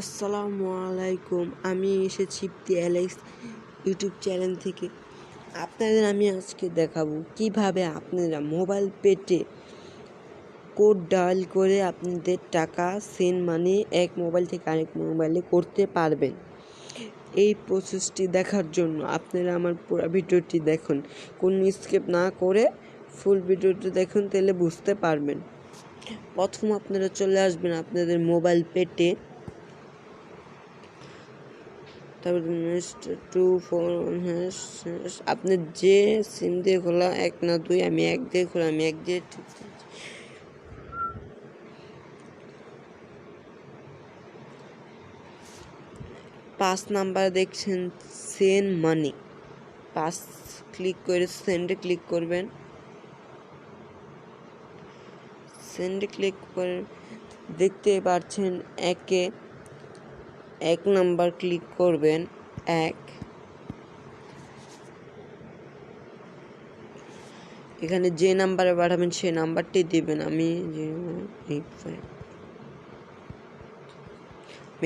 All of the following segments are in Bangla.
আসসালামু আলাইকুম, আমি এসেছি অ্যালেক্স ইউটিউব চ্যানেল থেকে। আপনাদের আমি আজকে দেখাবো কীভাবে আপনারা মোবাইল পেটে কোড ডায়াল করে আপনাদের টাকা সেন মানি এক মোবাইল থেকে আরেক মোবাইলে করতে পারবেন। এই প্রসেসটি দেখার জন্য আপনারা আমার পুরো ভিডিওটি দেখুন। কোনো স্কিপ না করে ফুল ভিডিওটি দেখুন, তাহলে বুঝতে পারবেন। প্রথম আপনারা চলে আসবেন আপনাদের মোবাইল পেটে তারপর টু, ফোর হ্যাশ আপনি যে সিম দিয়ে খোলা, এক না দুই, আমি এক দিয়ে খোলা, আমি এক দিয়ে ঠিক পাঁচ নাম্বার দেখছেন সেন্ড মানি। পাঁচ ক্লিক করে সেন্ডে ক্লিক করবেন। সেন্ডে ক্লিক করে দেখতে পাচ্ছেন একে এক নাম্বার ক্লিক করবেন, এক। এখানে যে নাম্বারে পাঠাবেন সেই নাম্বারটি দেবেন, আমি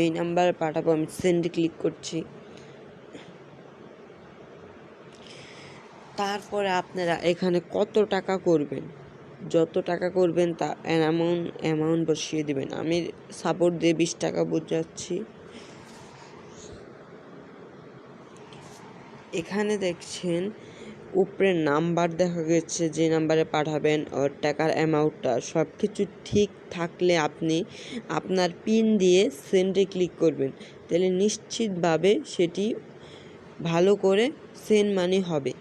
এই নাম্বারে পাঠাবো, আমি সেন্ডে ক্লিক করছি। তারপরে আপনারা এখানে কত টাকা করবেন? যত টাকা করবেন তা অ্যামাউন্ট অ্যামাউন্ট বসিয়ে দেবেন। আমি সাপোর্ট দিয়ে বিশ টাকা বোঝাচ্ছি। এখানে দেখছেন উপরে নাম্বার দেখা গেছে, যে নাম্বারে পাঠাবেন ওর টাকার অ্যামাউন্টটা। সব কিছু ঠিক থাকলে আপনি আপনার পিন দিয়ে সেন্ডে ক্লিক করবেন। তাহলে নিশ্চিতভাবে সেটি ভালো করে সেন্ড মানি হবে।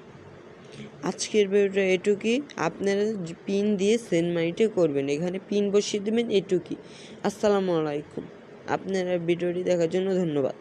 আজকের ভিডিওটা এটুকুই। আপনারা পিন দিয়ে সেন্ড মানিটা করবেন। এখানে পিন বসিয়ে দেবেন এটুকুই। আসসালামু আলাইকুম। আপনারা ভিডিওটি দেখার জন্য ধন্যবাদ।